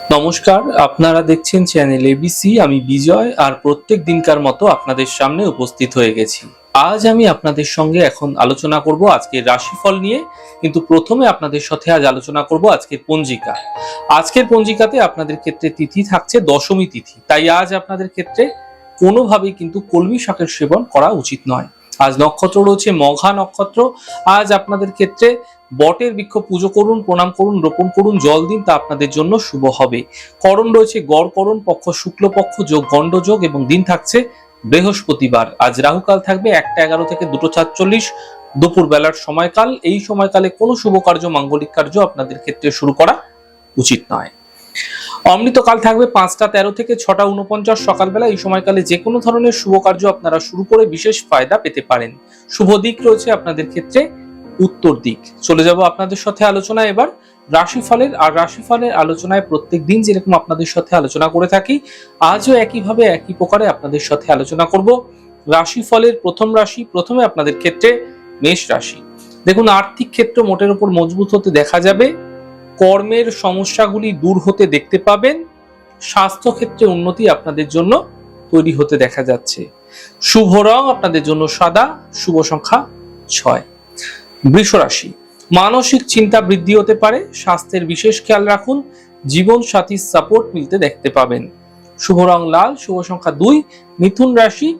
নমস্কার, আপনারা দেখছেন চ্যানেল এবিসি আমি বিজয় আর প্রত্যেক দিনকার মতো আপনাদের সামনে উপস্থিত হয়ে গেছি। আজ আমি আপনাদের সঙ্গে এখন আলোচনা করব আজকের রাশিফল নিয়ে, কিন্তু প্রথমে আপনাদের সাথে আজ আলোচনা করব আজকের পঞ্জিকা। আজকের পঞ্জিকাতে আপনাদের ক্ষেত্রে তিথি থাকছে দশমী তিথি, তাই আজ আপনাদের ক্ষেত্রে কোনোভাবেই কিন্তু কলমি শাকের সেবন করা উচিত নয়। আজ নক্ষত্র রয়েছে, মঘা নক্ষত্র। আজ আপনাদের ক্ষেত্রে বটের বৃক্ষ পুজো করুন, প্রণাম করুন, রোপণ করুন, জল দিন, তা আপনাদের জন্য শুভ হবে। করণ রয়েছে, গড় করণ, পক্ষ শুক্লপক্ষ যোগ, গণ্ড যোগ, এবং দিন থাকছে বৃহস্পতিবার। আজ রাহুকাল থাকবে একটা এগারো থেকে দুটো সাতচল্লিশ দুপুর বেলার সময়কাল। এই সময়কালে কোনো শুভ কার্য, মাঙ্গলিক কার্য আপনাদের ক্ষেত্রে শুরু করা উচিত নয়। অমৃতকাল থাকবে পাঁচটা তেরো থেকে ছটা উনপঞ্চাশ সকালবেলা। এই সময়কালে যে কোনো ধরনের শুভ কার্য আপনারা শুরু করে বিশেষ ফায়দা পেতে পারেন। শুভ দিক রয়েছে আপনাদের ক্ষেত্রে উত্তর দিক। চলে যাব আপনাদের সাথে আলোচনা এবার। রাশিফলের আর রাশিফলের আলোচনায় প্রত্যেক দিন যেরকম আপনাদের সাথে আলোচনা করে থাকি, আজও একইভাবে একই প্রকারে আপনাদের সাথে আলোচনা করব। রাশিফলের প্রথম রাশি, প্রথমে আপনাদের ক্ষেত্রে মেষ রাশি। দেখুন, আর্থিক ক্ষেত্র মোটের উপর মজবুত হতে দেখা যাবে। কর্মের সমস্যাগুলি দূর হতে দেখতে পাবেন স্বাস্থ্য ক্ষেত্রে উন্নতি আপনাদের জন্য তৈরি হতে দেখা যাচ্ছে। শুভ রং আপনাদের জন্য সাদা, শুভ সংখ্যা ছয়। বৃষ রাশি, মানসিক চিন্তা বৃদ্ধি হতে পারে, স্বাস্থ্যের বিশেষ খেয়াল রাখুন জীবন সাথীর সাপোর্ট মিলতে দেখতে পাবেন। শুভ রং লাল, শুভ সংখ্যা দুই। মিথুন রাশি,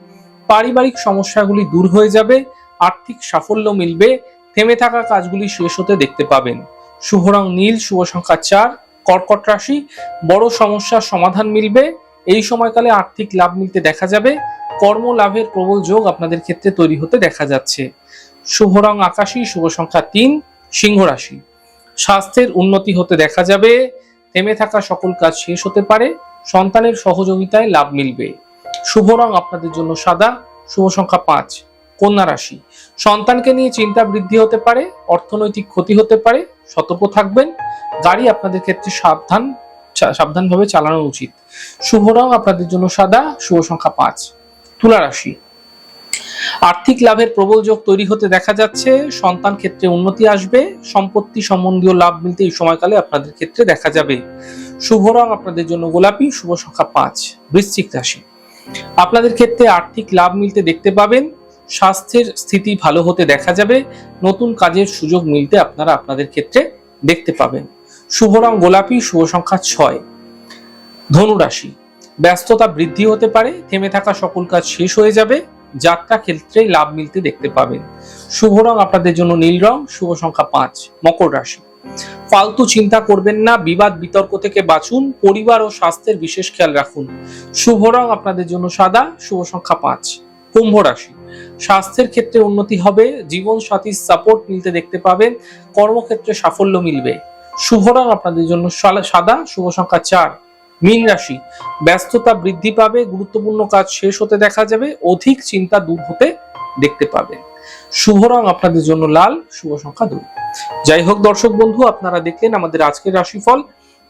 পারিবারিক সমস্যাগুলি দূর হয়ে যাবে, আর্থিক সাফল্য মিলবে, থেমে থাকা কাজগুলি শেষ হতে দেখতে পাবেন। শুভ রং নীল শুভ সংখ্যা চার, কর্কট রাশি, বড় সমস্যার সমাধান মিলবে। এই সময়কালে আর্থিক লাভ মিলতে দেখা যাবে। কর্ম লাভের প্রবল যোগ আপনাদের ক্ষেত্রে তৈরি হতে দেখা যাচ্ছে। শুভ রং আকাশী শুভ সংখ্যা তিন, সিংহ রাশি। স্বাস্থ্যের উন্নতি হতে দেখা যাবে। থেমে থাকা সকল কাজ শেষ হতে পারে। সন্তানের সহযোগিতায় লাভ মিলবে। শুভ রং আপনাদের জন্য সাদা শুভ সংখ্যা পাঁচ, কন্যা রাশি। সন্তানকে নিয়ে চিন্তা বৃদ্ধি হতে পারে, অর্থনৈতিক ক্ষতি হতে পারে। সতর্ক থাকবেন। গাড়ি আপনাদের ক্ষেত্রে সাবধান সাবধানভাবে চালানো উচিত। শুভ রং আপনাদের জন্য সাদা, শুভ সংখ্যা পাঁচ। তুলা রাশি। আর্থিক লাভের প্রবল যোগ তৈরি হতে দেখা যাচ্ছে। সন্তান ক্ষেত্রে উন্নতি আসবে। সম্পত্তি সম্বন্ধীয় লাভ মিলতে এই সময়কালে আপনাদের ক্ষেত্রে দেখা যাবে। শুভ রং আপনাদের জন্য গোলাপি, শুভ সংখ্যা পাঁচ। বৃশ্চিক রাশি। আপনাদের ক্ষেত্রে আর্থিক লাভ মিলতে দেখতে পাবেন। স্বাস্থ্যের স্থিতি ভালো হতে দেখা যাবে, নতুন কাজের সুযোগ মিলতে আপনারা আপনাদের ক্ষেত্রে দেখতে পাবেন। শুভ রং গোলাপি, শুভ সংখ্যা ছয়। ধনুরাশি ব্যস্ততা বৃদ্ধি হতে পারে, থেমে থাকা সকল কাজ শেষ হয়ে যাবে, যাত্রা ক্ষেত্রে লাভ মিলতে দেখতে পাবেন। শুভ রং আপনাদের জন্য নীল রং, শুভ সংখ্যা পাঁচ, মকর রাশি। ফালতু চিন্তা করবেন না, বিবাদ বিতর্ক থেকে বাঁচুন, পরিবার ও স্বাস্থ্যের বিশেষ খেয়াল রাখুন। শুভ রং আপনাদের জন্য সাদা, শুভ সংখ্যা পাঁচ। কুম্ভ রাশি স্বাস্থ্যের ক্ষেত্রে উন্নতি হবে জীবন সাথীর সাপোর্ট মিলতে দেখতে পাবেন, কর্মক্ষেত্রে সাফল্য মিলবে। শুভ রং আপনাদের জন্য সাদা, শুভ সংখ্যা চার, মীন রাশি। ব্যস্ততা বৃদ্ধি পাবে, গুরুত্বপূর্ণ কাজ শেষ হতে দেখা যাবে, অধিক চিন্তা দূর হতে দেখতে পাবেন। শুভ রং আপনাদের জন্য লাল, শুভ সংখ্যা দুই। যাই হোক দর্শক বন্ধু, আপনারা দেখলেন আমাদের আজকের রাশিফল।